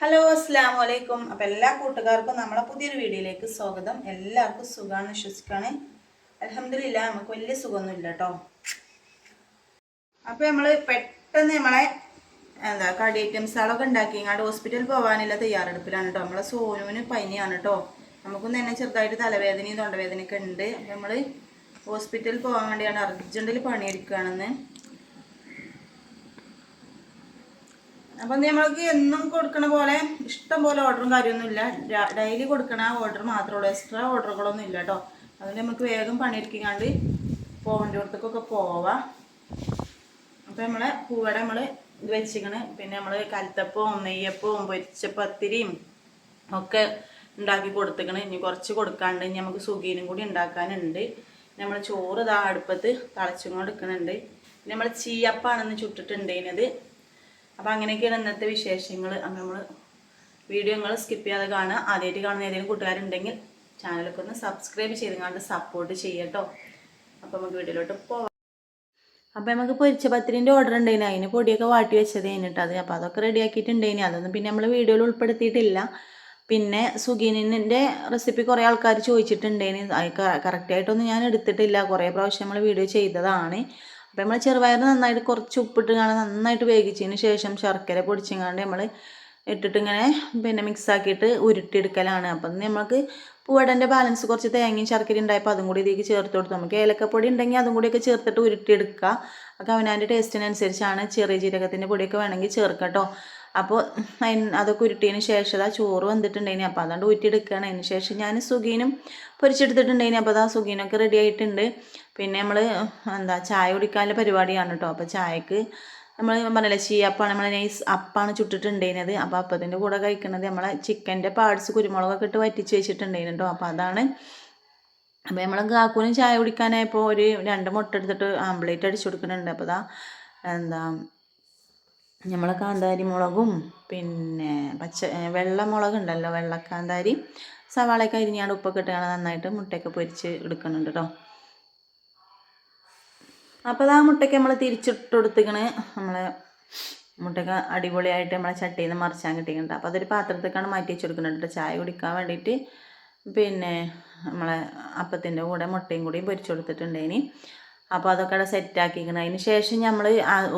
Hello അസ്സാം വലൈക്കും അപ്പം എല്ലാ കൂട്ടുകാർക്കും നമ്മളെ പുതിയൊരു വീഡിയോയിലേക്ക് സ്വാഗതം. എല്ലാവർക്കും സുഖമാണ് വിശ്വസിക്കാണ്. അലഹമില്ല നമുക്ക് വലിയ സുഖമൊന്നും ഇല്ല കേട്ടോ. അപ്പം നമ്മൾ പെട്ടെന്ന് നമ്മളെ എന്താ കടി ഐറ്റംസുകളൊക്കെ ഉണ്ടാക്കി ഇങ്ങോട്ട് ഹോസ്പിറ്റലിൽ പോകാനുള്ള തയ്യാറെടുപ്പിലാണ് കേട്ടോ. നമ്മളെ സോനുവിന് പനിയാണ് കേട്ടോ. നമുക്കും തന്നെ ചെറുതായിട്ട് തലവേദനയും തൊണ്ടവേദനയൊക്കെ ഉണ്ട്. അപ്പം നമ്മൾ ഹോസ്പിറ്റലിൽ പോകാൻ വേണ്ടിയാണ് അർജന്റിൽ പണിയെടുക്കുകയാണെന്ന്. അപ്പം നമ്മൾക്ക് എന്നും കൊടുക്കണ പോലെ ഇഷ്ടം പോലെ ഓർഡറും കാര്യമൊന്നുമില്ല ഡെയിലി കൊടുക്കണ ഓർഡർ മാത്രമേ ഉള്ളൂ. എക്സ്ട്രാ ഓർഡറുകളൊന്നും ഇല്ല കേട്ടോ അതുകൊണ്ട് നമുക്ക് വേഗം പണിയെടുക്കാണ്ട് പോകേണ്ടിടത്തേക്കൊക്കെ പോവാം. അപ്പോൾ നമ്മളെ പൂവട നമ്മൾ ഇത് വെച്ചിക്കണ് പിന്നെ നമ്മൾ കലത്തപ്പവും നെയ്യപ്പവും പൊരിച്ച പത്തിരിയും ഒക്കെ ഉണ്ടാക്കി കൊടുത്തിക്കണ്. ഇനി കുറച്ച് കൊടുക്കാണ്ട് ഇനി നമുക്ക് സുഖീനും കൂടി ഉണ്ടാക്കാനുണ്ട്. നമ്മൾ ചോറ് ഇതാ അടുപ്പത്ത് തളച്ചും കൊടുക്കുന്നുണ്ട് നമ്മൾ ചീയപ്പാണെന്ന് ചുട്ടിട്ടുണ്ടേനത് അപ്പോൾ അങ്ങനെയൊക്കെയാണ് ഇന്നത്തെ വിശേഷങ്ങൾ അപ്പം നമ്മൾ വീഡിയോ നിങ്ങൾ സ്കിപ്പ് ചെയ്യാതെ കാണുക. ആദ്യമായിട്ട് കാണുന്ന ഏതെങ്കിലും കൂട്ടുകാരുണ്ടെങ്കിൽ ചാനലൊക്കെ ഒന്ന് സബ്സ്ക്രൈബ് ചെയ്ത് കണ്ട് സപ്പോർട്ട് ചെയ്യട്ടോ അപ്പോൾ നമുക്ക് വീഡിയോയിലോട്ട് പോവാം. അപ്പോൾ നമുക്ക് പൊരിച്ച പത്തിരിന്റെ ഓർഡർ ഉണ്ടായിന് അതിന് പൊടിയൊക്കെ വാട്ടി വെച്ചത് കഴിഞ്ഞിട്ട് അത്. അപ്പോൾ അതൊക്കെ റെഡി ആക്കിയിട്ടുണ്ടായിന് അതൊന്നും പിന്നെ നമ്മൾ വീഡിയോയിൽ ഉൾപ്പെടുത്തിയിട്ടില്ല. പിന്നെ സുഗീനിന്റെ റെസിപ്പി കുറേ ആൾക്കാർ ചോദിച്ചിട്ടുണ്ടായിന് അത് കറക്റ്റായിട്ടൊന്നും ഞാൻ എടുത്തിട്ടില്ല. കുറേ പ്രാവശ്യം നമ്മൾ വീഡിയോ ചെയ്തതാണ്. അപ്പോൾ നമ്മൾ ചെറുപയർ നന്നായിട്ട് കുറച്ച് ഉപ്പിട്ട് കാണാൻ നന്നായിട്ട് വേവിച്ചതിന് ശേഷം ശർക്കര പൊടിച്ചങ്ങാണ്ട് നമ്മൾ ഇട്ടിട്ട് ഇങ്ങനെ പിന്നെ മിക്സ് ആക്കിയിട്ട് ഉരുട്ടിയെടുക്കലാണ്. അപ്പം നമുക്ക് പൂവടന്റെ ബാലൻസ് കുറച്ച് തേങ്ങയും ശർക്കര ഉണ്ടായപ്പോൾ അതും കൂടി ഇതിലേക്ക് ചേർത്ത് കൊടുത്തു. നമുക്ക് ഏലക്കപ്പൊടി ഉണ്ടെങ്കിൽ അതും കൂടിയൊക്കെ ചേർത്തിട്ട് ഉരുട്ടിയെടുക്കുക ഒക്കെ അവനാന്റെ ടേസ്റ്റിനനുസരിച്ചാണ് ചെറിയ ജീരകത്തിന്റെ പൊടിയൊക്കെ വേണമെങ്കിൽ ചേർക്കാം കേട്ടോ അപ്പോൾ അതൊക്കെ ഉരുട്ടിയതിന് ശേഷം അതാ ചോറ് വന്നിട്ടുണ്ടായിനി. അപ്പോൾ അതുകൊണ്ട് ഊറ്റിയെടുക്കുകയാണ് അതിന് ശേഷം ഞാൻ സുഖീനും പൊരിച്ചെടുത്തിട്ടുണ്ടായിനി. അപ്പോൾ അതാ സുഖീനൊക്കെ റെഡി ആയിട്ടുണ്ട്. പിന്നെ നമ്മൾ എന്താ ചായ കുടിക്കാനുള്ള പരിപാടിയാണ് കേട്ടോ അപ്പോൾ ചായക്ക് നമ്മൾ പറഞ്ഞില്ല ചീയപ്പാണ് നമ്മൾ നൈസ് അപ്പാണ് ചുട്ടിട്ടുണ്ടായിരുന്നത് അപ്പോൾ അപ്പത്തിന്റെ കൂടെ കഴിക്കുന്നത് നമ്മളെ ചിക്കന്റെ പാർട്സ് കുരുമുളകൊക്കെ ഇട്ട് വറ്റിച്ച് വെച്ചിട്ടുണ്ടായിരുന്നു കേട്ടോ അപ്പോൾ അതാണ്. അപ്പോൾ നമ്മൾ കാക്കൂനും ചായ കുടിക്കാനായപ്പോൾ ഒരു രണ്ട് മുട്ട എടുത്തിട്ട് ആംപ്ലേറ്റ് അടിച്ചു കൊടുക്കുന്നുണ്ട്. അപ്പോൾ അതാ എന്താ നമ്മളെ കാന്താരി മുളകും പിന്നെ പച്ച വെള്ള മുളക് ഉണ്ടല്ലോ വെള്ളക്കാന്താരി. സവാളയൊക്കെ അരിഞ്ഞാണ്ട് ഉപ്പൊക്കെ ഇട്ടാണ് നന്നായിട്ട് മുട്ടയൊക്കെ പൊരിച്ച് എടുക്കുന്നുണ്ട് കേട്ടോ അപ്പോൾ ആ മുട്ടയ്ക്ക് നമ്മൾ തിരിച്ചിട്ട് കൊടുത്തിക്കണ്. നമ്മളെ മുട്ടയ്ക്ക് അടിപൊളിയായിട്ട് നമ്മളെ ചട്ടിയിൽ നിന്ന് മറിച്ചാൻ കിട്ടിയിട്ടുണ്ട്. അപ്പോൾ അതൊരു പാത്രത്തേക്കാണ് മാറ്റി വെച്ച് കൊടുക്കുന്നുണ്ട് ചായ കുടിക്കാൻ വേണ്ടിയിട്ട്. പിന്നെ നമ്മളെ അപ്പത്തിന്റെ കൂടെ മുട്ടയും കൂടിയും പൊരിച്ചു കൊടുത്തിട്ടുണ്ടേനി. അപ്പോൾ അതൊക്കെ അവിടെ സെറ്റാക്കിക്കണം അതിന് ശേഷം നമ്മൾ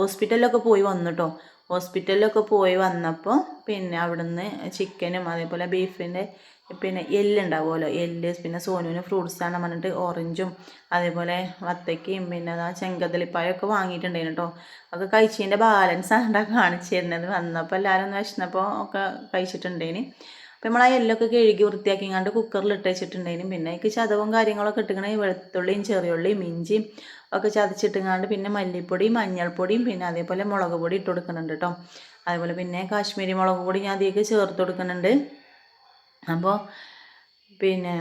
ഹോസ്പിറ്റലിലൊക്കെ പോയി വന്നു കേട്ടോ ഹോസ്പിറ്റലിലൊക്കെ പോയി വന്നപ്പോൾ പിന്നെ അവിടുന്ന് ചിക്കനും അതേപോലെ ബീഫിന്റെ പിന്നെ എല്ലുണ്ടാവുമല്ലോ. എല്ല് പിന്നെ സോനുവിന് ഫ്രൂട്ട്സാണ് പറഞ്ഞിട്ട് ഓറഞ്ചും അതേപോലെ വത്തക്കയും പിന്നെ അതാ ചെങ്കതലിപ്പായൊക്കെ വാങ്ങിയിട്ടുണ്ടായിരുന്നു കേട്ടോ. അതൊക്കെ കഴിച്ചതിന്റെ ബാലൻസാണ് കാണിച്ചു തരുന്നത്. വന്നപ്പോൾ എല്ലാവരും ഒന്ന് വിശന്നപ്പോൾ ഒക്കെ കഴിച്ചിട്ടുണ്ടേന് അപ്പോൾ നമ്മൾ ആ എല്ലൊക്കെ കഴുകി വൃത്തിയാക്കി കണ്ട് കുക്കറിൽ ഇട്ട് വെച്ചിട്ടുണ്ടേനും പിന്നെ എനിക്ക് ചതവും കാര്യങ്ങളൊക്കെ ഇട്ടിങ്ങനെ വെളുത്തുള്ളിയും ചെറിയുള്ളിയും ഇഞ്ചിയും ഒക്കെ ചതച്ചിട്ടുങ്ങാണ്ട് പിന്നെ മല്ലിപ്പൊടിയും മഞ്ഞൾപ്പൊടിയും പിന്നെ അതേപോലെ മുളക് പൊടി ഇട്ട് കൊടുക്കുന്നുണ്ട് കേട്ടോ അതേപോലെ പിന്നെ കാശ്മീരി മുളക് പൊടി ഞാൻ അതിലേക്ക് ചേർത്ത് കൊടുക്കുന്നുണ്ട് അപ്പോൾ പിന്നെ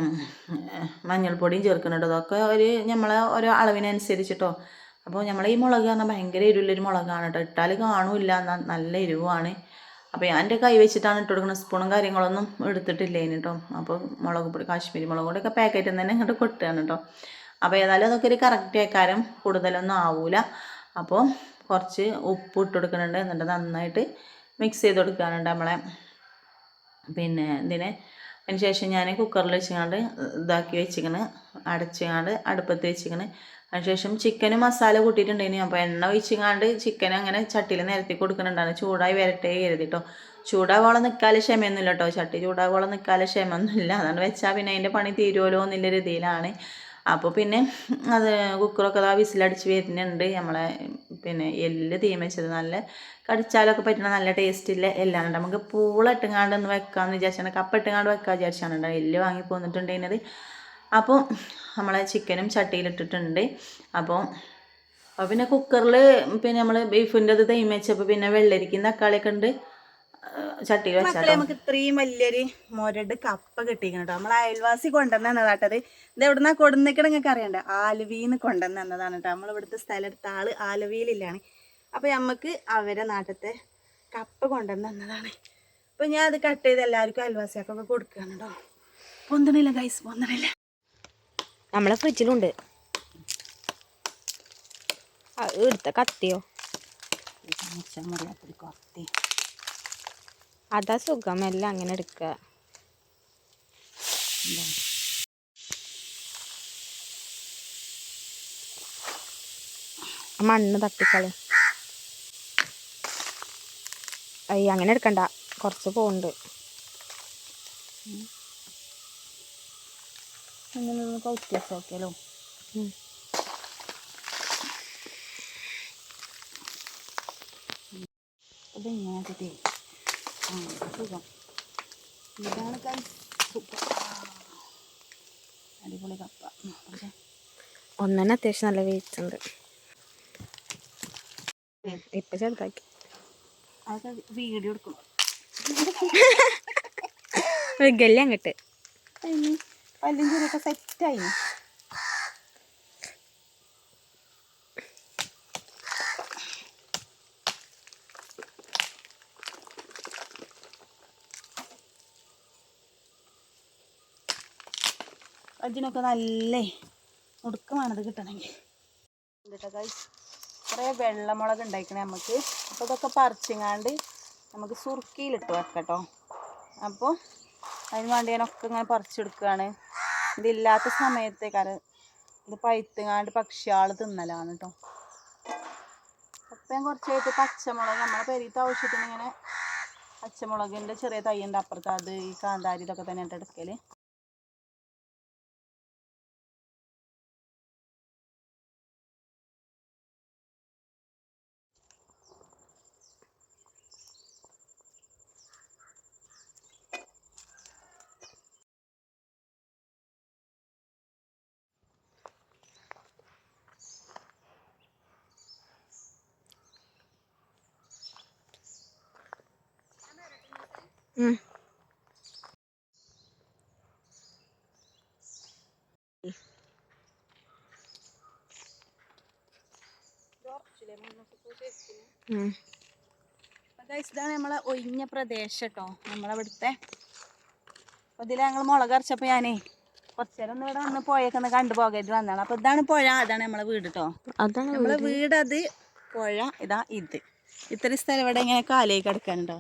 മഞ്ഞൾപ്പൊടിയും ചേർക്കുന്നുണ്ട് അതൊക്കെ ഒരു നമ്മളെ ഓരോ അളവിനനുസരിച്ചിട്ടോ. അപ്പോൾ നമ്മൾ ഈ മുളക് പറഞ്ഞാൽ ഭയങ്കര എരിവുള്ളൊരു മുളകാണ് കേട്ടോ ഇട്ടാൽ കാണൂല്ല നല്ല എരിവാണ്. അപ്പോൾ ഞാൻ എന്റെ കൈ വെച്ചിട്ടാണ് ഇട്ട് കൊടുക്കുന്നത് സ്പൂണും കാര്യങ്ങളൊന്നും എടുത്തിട്ടില്ല ഇനി കേട്ടോ അപ്പോൾ മുളക് പൊടി കാശ്മീരി മുളക് പൊടിയൊക്കെ പാക്കറ്റിൽ നിന്ന് തന്നെ ഇങ്ങോട്ട് കൊട്ടുകയാണ് കേട്ടോ അപ്പോൾ ഏതായാലും അതൊക്കെ ഒരു കറക്റ്റ് ആക്കാരം. കൂടുതലൊന്നും ആവൂല. അപ്പോൾ കുറച്ച് ഉപ്പ് ഇട്ട് കൊടുക്കുന്നുണ്ട് എന്നിട്ട് നന്നായിട്ട് മിക്സ് ചെയ്ത് കൊടുക്കാനുണ്ട് നമ്മളെ. പിന്നെ ഇതിനെ അതിന് ശേഷം ഞാൻ കുക്കറിൽ വെച്ചിങ്ങാണ്ട് ഇതാക്കി വെച്ചിക്കണ്. അടച്ചിങ്ങാണ്ട് അടുപ്പത്ത് വെച്ചിക്കണ്. അതിനുശേഷം ചിക്കന് മസാല കൂട്ടിയിട്ടുണ്ടായിന്. അപ്പോൾ എണ്ണ ഒഴിച്ചിങ്ങാണ്ട് ചിക്കൻ അങ്ങനെ ചട്ടിയിൽ നിരത്തി കൊടുക്കുന്നുണ്ടാണ്. ചൂടായി വരട്ടെ കരുതിട്ടോ. ചൂടാവോളം നിൽക്കാൻ ക്ഷമയൊന്നുമില്ല കേട്ടോ ചട്ടി ചൂടാവോളം നിൽക്കാൻ ക്ഷമയൊന്നുമില്ല. അതുകൊണ്ട് വെച്ചാൽ പിന്നെ അതിന്റെ പണി തീരുമല്ലോ എന്നുള്ള രീതിയിലാണ്. അപ്പോൾ പിന്നെ അത് കുക്കറൊക്കെ അതാ വിസിലടിച്ച് വരുന്നുണ്ട്. നമ്മളെ പിന്നെ എല്ല് തീമച്ചത് നല്ല കടിച്ചാലൊക്കെ പറ്റുന്ന നല്ല ടേസ്റ്റില്ല എല്ലാം ഉണ്ട് നമുക്ക് പൂളിട്ടുങ്ങാണ്ട് ഒന്ന് വെക്കാമെന്ന് വിചാരിച്ചാണ്. കപ്പ് ഇട്ടുങ്ങാണ്ട് വെക്കാൻ വിചാരിച്ചാണ് എല്ല് വാങ്ങി പോന്നിട്ടുണ്ടതിനത് അപ്പോൾ നമ്മൾ ചിക്കനും ചട്ടിയിലിട്ടിട്ടുണ്ട്. അപ്പോൾ അപ്പോൾ പിന്നെ കുക്കറിൽ പിന്നെ നമ്മൾ ബീഫിന്റെ അത് തൈ വെച്ചപ്പോൾ പിന്നെ വെള്ളരിക്കും തക്കാളിയൊക്കെ ഉണ്ട് ചട്ടിയിൽ വെച്ചാൽ നമുക്ക് ഇത്രയും വലിയൊരു മുരട് കപ്പ കിട്ടിക്കണം കേട്ടോ. നമ്മൾ അയൽവാസി കൊണ്ടുവന്നതാട്ടത് ഇത്. എവിടുന്നാ കൊടുന്നേക്കണ നിങ്ങൾക്ക് അറിയണ്ട? ആലുവിന്ന് കൊണ്ടുവന്നതാണ് കേട്ടോ. നമ്മൾ ഇവിടുത്തെ സ്ഥലം എടുത്ത ആൾ ആലുവിയിലാണ് അപ്പോൾ നമുക്ക് അവരെ നാട്ടിലത്തെ കപ്പ കൊണ്ടുവന്നതാണ് അപ്പോൾ ഞാൻ അത് കട്ട് ചെയ്ത് എല്ലാവർക്കും അയൽവാസികൾക്കൊക്കെ കൊടുക്കുകയാണ് കേട്ടോ. പൊന്തണില്ല ഗൈസ് പൊന്തണില്ല. നമ്മളെ ഫ്രിഡ്ജിലുണ്ട്. എടുത്ത കത്തിയോ? കത്തി അതാ സുഖം എല്ലാം അങ്ങനെ എടുക്കുക മണ്ണ് തട്ടിക്കളി. അയ്യ അങ്ങനെ എടുക്കണ്ട. കുറച്ച് പോകുന്നുണ്ട് അങ്ങനെ വ്യത്യാസം നോക്കിയാലോ? ഉം. ഇത് ഇങ്ങനെ കിട്ടി ആ സുഖം. ഇതാണ് അടിപൊളി കപ്പ. പക്ഷേ ഒന്നെന്നെ അത്യാവശ്യം നല്ല വെയിറ്റ് ഉണ്ട്. ഇപ്പൊ ചെറുതാക്കി. അതൊക്കെ വീഡിയോ എടുക്കും വിഗല്ലേ അങ്ങോട്ട്. പല്ലും ചെറിയൊക്കെ സെറ്റായി. അതിനൊക്കെ നല്ല ഒടുക്കമാണത് കിട്ടണമെങ്കിൽ എന്നിട്ട് കുറേ വെള്ളമുളക് ഉണ്ടായിക്കണേ നമുക്ക് അപ്പോൾ ഇതൊക്കെ പറിച്ചിങ്ങാണ്ട് നമുക്ക് സുർക്കിയിലിട്ട് വെക്കട്ടോ. അപ്പോൾ അതിന് വേണ്ടി ഞാനൊക്കെ ഇങ്ങനെ പറിച്ചെടുക്കുകയാണ് ഇതില്ലാത്ത സമയത്തെ കാരണം ഇത് പഴുത്തുങ്ങാണ്ട് പക്ഷിയാൾ തിന്നലാണ് കേട്ടോ അപ്പം ഞാൻ കുറച്ചായിട്ട് പച്ചമുളക് നമ്മളെ പെരീത്ത ആവശ്യത്തിന് ഇങ്ങനെ പച്ചമുളകിന്റെ ചെറിയ തൈ ഉണ്ട് അപ്പുറത്ത് അത് ഈ കാന്താരി ഇതൊക്കെ തന്നെ എടുക്കൽ ഇതാണ് നമ്മളെ ഒഴിഞ്ഞ പ്രദേശം കേട്ടോ നമ്മളവിടുത്തെ. അപ്പോൾ ഇതിൽ ഞങ്ങൾ മുളക് അരച്ചപ്പോൾ ഞാനേ കുറച്ച് നേരം ഒന്ന് ഇവിടെ വന്ന് പുഴയൊക്കെ ഒന്ന് കണ്ടു പോകരുത് വന്നതാണ്. അപ്പോൾ ഇതാണ് പുഴ അതാണ് നമ്മളെ വീട് കേട്ടോ അതാണ് നമ്മളെ വീട്. അത് പുഴ ഇതാ ഇത്. ഇത്രയും സ്ഥലം ഇവിടെ ഇങ്ങനെ കാലേക്ക് കിടക്കാനുണ്ടോ?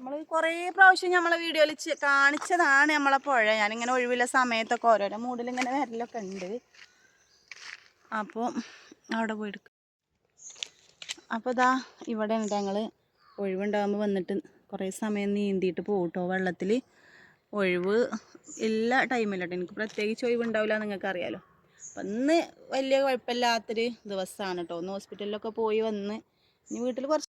നമ്മൾ കുറേ പ്രാവശ്യം നമ്മളെ വീഡിയോയിൽ കാണിച്ചതാണ് നമ്മളെ പുഴ. ഞാനിങ്ങനെ ഒഴിവില്ല സമയത്തൊക്കെ ഓരോരോ ഇങ്ങനെ വരലൊക്കെ ഉണ്ട്. അപ്പോൾ അവിടെ പോയി എടുക്കും. അപ്പോൾ ഇതാ ഇവിടെ ഉണ്ട് ഞങ്ങൾ ഒഴിവുണ്ടാകുമ്പോൾ വന്നിട്ട് കുറേ സമയം നീന്തിയിട്ട് പോകും കേട്ടോ വെള്ളത്തിൽ ഒഴിവ് എല്ലാ ടൈമിലും എനിക്ക് പ്രത്യേകിച്ച് ഒഴിവുണ്ടാവില്ല നിങ്ങൾക്ക് അറിയാലോ അപ്പം ഇന്ന് വലിയ കുഴപ്പമില്ലാത്തൊരു ദിവസമാണ് കേട്ടോ ഒന്ന് ഹോസ്പിറ്റലിലൊക്കെ പോയി വന്ന് ഇനി വീട്ടിൽ കുറച്ച്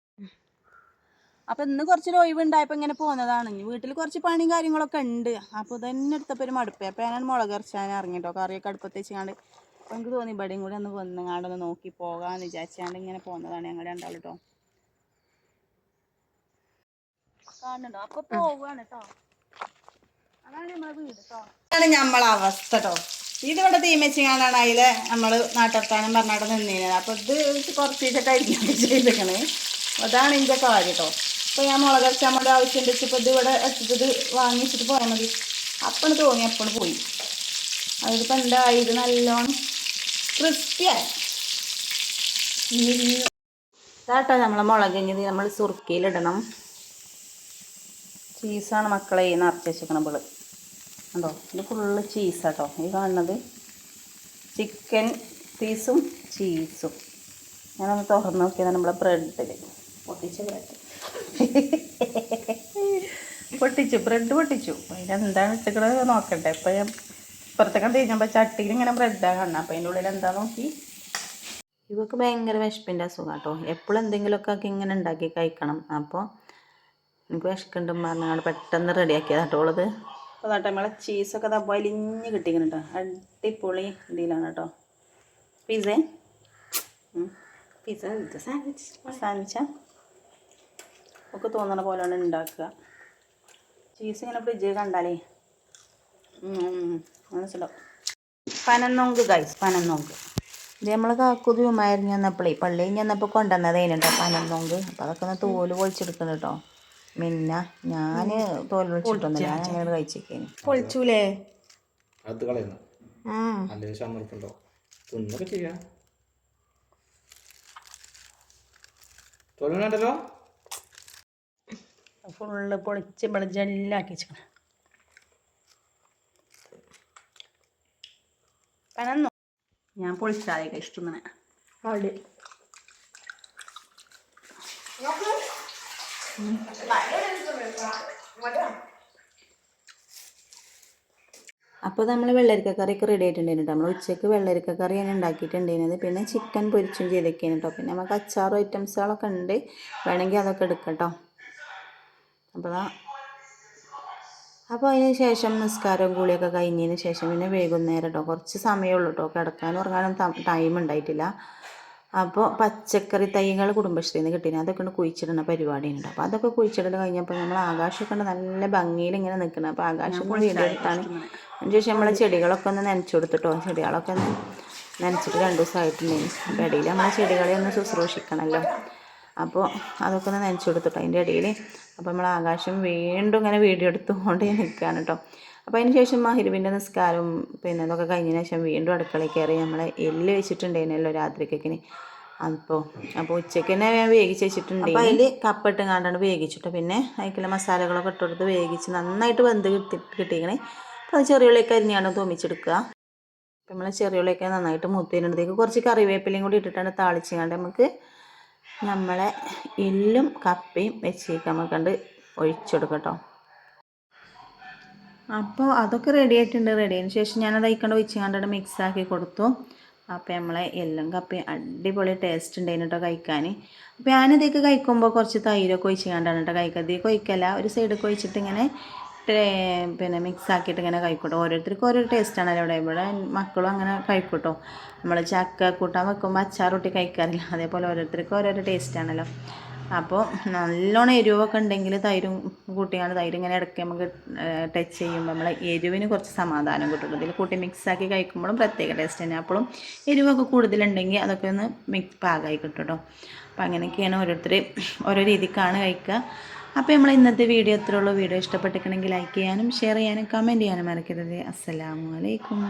അപ്പം ഇന്ന് കുറച്ചൊരു ഒഴിവുണ്ടായപ്പോൾ ഇങ്ങനെ പോന്നതാണ്. ഇനി വീട്ടിൽ കുറച്ച് പണിയും കാര്യങ്ങളൊക്കെ ഉണ്ട്. അപ്പോൾ ഇതന്നെ എടുത്തപ്പോൾ ഒരു മടുപ്പേ. അപ്പോൾ ഞാൻ മുളക് ഇറച്ചാൻ ഇറങ്ങിട്ടോ. കറിയൊക്കെ അടുപ്പത്ത് വെച്ചാണ്ട് അപ്പോൾ എനിക്ക് തോന്നി ഇവിടെയും കൂടി ഒന്ന് വന്ന് ഒന്ന് നോക്കി പോകാമെന്ന് വിചാരിച്ചാണ്ട് ഇങ്ങനെ പോന്നതാണ് ഞങ്ങൾ രണ്ടാളും കേട്ടോ കാണുന്നുണ്ടോ? അപ്പോൾ പോവുകയാണ് കേട്ടോ അതാണ് നമ്മളെ വീട് കേട്ടോ അതാണ് നമ്മളെ അവസ്ഥ കേട്ടോ ഇതിവിടെ തീമച്ചിങ്ങാണ്ടാണ് അതിൽ നമ്മൾ നാട്ടിർത്താനും പറഞ്ഞാട്ട് നിന്നിരുന്നത് അപ്പോൾ ഇത് കുറച്ച് വെച്ചിട്ടായിരിക്കും ചെയ്തിരിക്കണേ. അതാണ് ഇതിന്റെ കാര്യം കേട്ടോ ഇപ്പോൾ ഞാൻ മുളക് അരച്ചാൽ നമ്മുടെ ആവശ്യം വെച്ച് ഇപ്പോൾ ഇത് ഇവിടെ വെച്ചിട്ട് വാങ്ങിച്ചിട്ട് പോയാൽ മതി. അപ്പോൾ തോന്നി അപ്പോൾ പോയി. അതിപ്പോൾ എന്തായി ഇത് നല്ലോണം ക്രിസ്പിയായി നമ്മളെ മുളക് ഇനി നമ്മൾ സുർക്കിയിലിടണം ചീസാണ് മക്കളെ നിറച്ച് വെച്ചേക്കണം പിള്ള് കണ്ടോ? ഇത് ഫുള്ള് ചീസാട്ടോ ഈ കാണുന്നത് ചിക്കൻ പീസും ചീസും ഞാനൊന്ന് തുറന്ന് നോക്കിയതാണ് നമ്മളെ ബ്രെഡിൽ പൊട്ടിച്ച ബ്രെഡ് പൊട്ടിച്ചു ബ്രെഡ് പൊട്ടിച്ചു. അതിലെന്താണ് ഇട്ടിക്കണത് നോക്കണ്ടേ? അപ്പം ഞാൻ ഇപ്പുറത്തേക്ക് തിരിഞ്ഞപ്പോൾ ചട്ടിയിൽ ഇങ്ങനെ ബ്രെഡാണ് കാണുന്നത് അപ്പം അതിന്റെ ഉള്ളിൽ എന്താ നോക്കി? ഇവക്ക് ഭയങ്കര വിശപ്പിന്റെ അസുഖം കേട്ടോ എപ്പോഴും എന്തെങ്കിലുമൊക്കെ ആക്കി ഇങ്ങനെ ഉണ്ടാക്കി കഴിക്കണം. അപ്പോൾ എനിക്ക് വിശക്കുണ്ടും പറഞ്ഞാൽ പെട്ടെന്ന് റെഡിയാക്കിയതാ കേട്ടോ ഉള്ളത് അപ്പോൾ കേട്ടോ നമ്മളെ ചീസൊക്കെ ദാ വലിഞ്ഞ് കിട്ടിക്കണം കേട്ടോ അടിപൊളി ഇതിലാണ് കേട്ടോ പിസേ പിസ ഇത് സാൻഡ്വിച്ച് സാൻഡ്വിച്ചാ ഒക്കെ തോന്നണ പോലെയാണ് ഉണ്ടാക്കുക. ചീസ് ഇങ്ങനെ ഫ്രിഡ്ജിൽ കണ്ടാലേ. മനസ്സിലാവും. പനന്നോങ്ക് ഗൈസ് പനന്നോങ്ക് ഇത് നമ്മൾ കാക്കുതി ഉമായിരുന്നു ചെന്നപ്പോഴേ പള്ളിയിൽ ചെന്നപ്പോൾ കൊണ്ടുവന്നതേനു കേട്ടോ പനന്നോങ്ക് അപ്പോൾ അതൊക്കെ ഒന്ന് തോൽ പൊളിച്ചെടുക്കണം കേട്ടോ മിന്ന ഞാൻ തോൽ പൊളിച്ചിട്ടൊന്നുമില്ല. ഞാൻ അങ്ങനെ കഴിച്ചേക്കേന്. പൊളിച്ചൂലേ? അത് കളയുന്നു. അല്ലെങ്കിൽ തിന്നൊക്കെ ചെയ്യാം. തൊലണ്ടല്ലോ ഫുള്ള് പൊളിച്ച് ഇവിടെ ജെല്ലാക്കി വെച്ചിക്കണം. പനന്നു? ഞാൻ പൊളിച്ചായ ഇഷ്ടം അവിടെ അപ്പോൾ നമ്മൾ വെള്ളരിക്ക കറിയൊക്കെ റെഡി ആയിട്ടുണ്ടായിരുന്നു നമ്മൾ ഉച്ചയ്ക്ക് വെള്ളരിക്ക കറിയാണ് ഉണ്ടാക്കിയിട്ടുണ്ടായിരുന്നത്. പിന്നെ ചിക്കൻ പൊരിച്ചും ചെയ്തൊക്കെയാണ് കേട്ടോ പിന്നെ നമുക്ക് അച്ചാറും ഐറ്റംസുകളൊക്കെ ഉണ്ട്. വേണമെങ്കിൽ അതൊക്കെ എടുക്കാം കേട്ടോ അപ്പോൾ അപ്പോൾ അതിന് ശേഷം നിസ്കാരം കൂളിയൊക്കെ കഴിഞ്ഞതിന് ശേഷം പിന്നെ വൈകുന്നേരം കേട്ടോ കുറച്ച് സമയമുള്ളൂ കേട്ടോ കിടക്കാനും ഉറങ്ങാനും ടൈം ഉണ്ടായിട്ടില്ല. അപ്പോൾ പച്ചക്കറി തൈകൾ കുടുംബശ്രീയിൽ നിന്ന് കിട്ടിയത് അതൊക്കെ ഉണ്ട് കുഴിച്ചിടുന്ന പരിപാടിയുണ്ട്. അപ്പോൾ അതൊക്കെ കുഴിച്ചിടൽ കഴിഞ്ഞപ്പോൾ നമ്മൾ ആകാശമൊക്കെ ഉണ്ട് നല്ല ഭംഗിയിൽ ഇങ്ങനെ നിൽക്കുന്നത് അപ്പോൾ ആകാശം കൂടി എടുത്താണ്. അതിന് ശേഷം നമ്മൾ ചെടികളൊക്കെ ഒന്ന് നനച്ചു കൊടുത്തിട്ടോ. ചെടികളൊക്കെ ഒന്ന് നനച്ചിട്ട് രണ്ട് ദിവസമായിട്ടുണ്ടെങ്കിൽ അപ്പോൾ ഇടയിൽ നമ്മൾ ചെടികളെ ഒന്ന് ശുശ്രൂഷിക്കണമല്ലോ അപ്പോൾ അതൊക്കെ ഒന്ന് നനച്ചു കൊടുത്തിട്ടോ. അതിന്റെ ഇടയിൽ അപ്പോൾ നമ്മൾ ആകാശം വീണ്ടും ഇങ്ങനെ വീഡിയോ എടുത്തുകൊണ്ട് നിൽക്കുകയാണ് കേട്ടോ അപ്പോൾ അതിന് ശേഷം മഹിരുവിന്റെ നിസ്കാരവും പിന്നെ അതൊക്കെ കഴിഞ്ഞതിന് ശേഷം വീണ്ടും അടുക്കളയിൽ കയറി നമ്മളെ എല്ല് വെച്ചിട്ടുണ്ടായിരുന്നല്ലോ രാത്രിക്കൊക്കെ അപ്പോൾ അപ്പോൾ ഉച്ചയ്ക്ക് തന്നെ ഞാൻ വേവിച്ച് വെച്ചിട്ടുണ്ട് അപ്പോൾ അതിൽ കപ്പിട്ട് കാണാണ്ട് വേവിച്ചിട്ട്. പിന്നെ അതിലെ മസാലകളൊക്കെ ഇട്ടുകൊടുത്ത് വേവിച്ച് നന്നായിട്ട് വെന്ത് കിട്ടി കിട്ടിയിരിക്കണേ അപ്പോൾ അത് ചെറിയുള്ളിയൊക്കെ അരിഞ്ഞാണ് തോമിച്ചെടുക്കുക. നമ്മൾ ചെറിയുള്ളിയൊക്കെ നന്നായിട്ട് മൂത്തിനടുത്തേക്ക് കുറച്ച് കറിവേപ്പിലയും കൂടി ഇട്ടിട്ടാണ് താളിച്ച് കണ്ട് നമുക്ക് നമ്മളെ എല്ലും കപ്പയും വെച്ചേക്ക് നമുക്കണ്ട് ഒഴിച്ചെടുക്കട്ടോ. അപ്പോൾ അതൊക്കെ റെഡി ആയിട്ടുണ്ട്. റെഡി ആയതിനു ശേഷം ഞാനത് അയക്കൊണ്ട് ഒഴിച്ച് കണ്ടിട്ട് മിക്സ് ആക്കി കൊടുത്തു. അപ്പോൾ നമ്മളെ എല്ലും കപ്പയും അടിപൊളി ടേസ്റ്റ് ഉണ്ടായിരുന്നു കേട്ടോ കഴിക്കാൻ അപ്പോൾ ഞാനിതൊക്കെ കഴിക്കുമ്പോൾ കുറച്ച് തൈരൊക്കെ ഒഴിച്ച് കണ്ടാണ് കേട്ടോ കഴിക്കുക ഇതിലേക്ക് ഒഴിക്കല്ല ഒരു സൈഡൊക്കെ ഒഴിച്ചിട്ട് ഇങ്ങനെ പിന്നെ മിക്സ് ആക്കിയിട്ട് ഇങ്ങനെ കഴിക്കട്ടോ. ഓരോരുത്തർക്കും ഓരോ ടേസ്റ്റാണല്ലോ ഇവിടെ. ഇവിടെ മക്കളും അങ്ങനെ കഴിക്കൂട്ടോ. നമ്മൾ ചക്ക കൂട്ടാൻ വെക്കുമ്പോൾ അച്ചാറൂട്ടി കഴിക്കാറില്ല. അതേപോലെ ഓരോരുത്തർക്കും ഓരോരോ ടേസ്റ്റാണല്ലോ അപ്പോൾ നല്ലോണം എരിവൊക്കെ ഉണ്ടെങ്കിൽ തൈരും കൂട്ടിയാണ് തൈര് ഇങ്ങനെ ഇടയ്ക്ക് നമുക്ക് ടച്ച് ചെയ്യുമ്പോൾ നമ്മൾ എരിവിന് കുറച്ച് സമാധാനം കിട്ടും. ഇതിൽ കൂട്ടി മിക്സ് ആക്കി കഴിക്കുമ്പോഴും പ്രത്യേക ടേസ്റ്റ് തന്നെ. അപ്പോഴും എരിവൊക്കെ കൂടുതലുണ്ടെങ്കിൽ അതൊക്കെ ഒന്ന് മിക്സ് പാകമായി കിട്ടും കേട്ടോ അപ്പോൾ അങ്ങനെയൊക്കെയാണ് ഓരോരുത്തർ ഓരോ രീതിക്കാണ് കഴിക്കുക. അപ്പോൾ നമ്മൾ ഇന്നത്തെ വീഡിയോ ഇത്രയുള്ളൂ വീഡിയോ ഇഷ്ടപ്പെട്ടിട്ടുണ്ടെങ്കിൽ ലൈക്ക് ചെയ്യാനും ഷെയർ ചെയ്യാനും കമന്റ് ചെയ്യാനും മറക്കരുത്. അസ്സലാമു അലൈക്കും.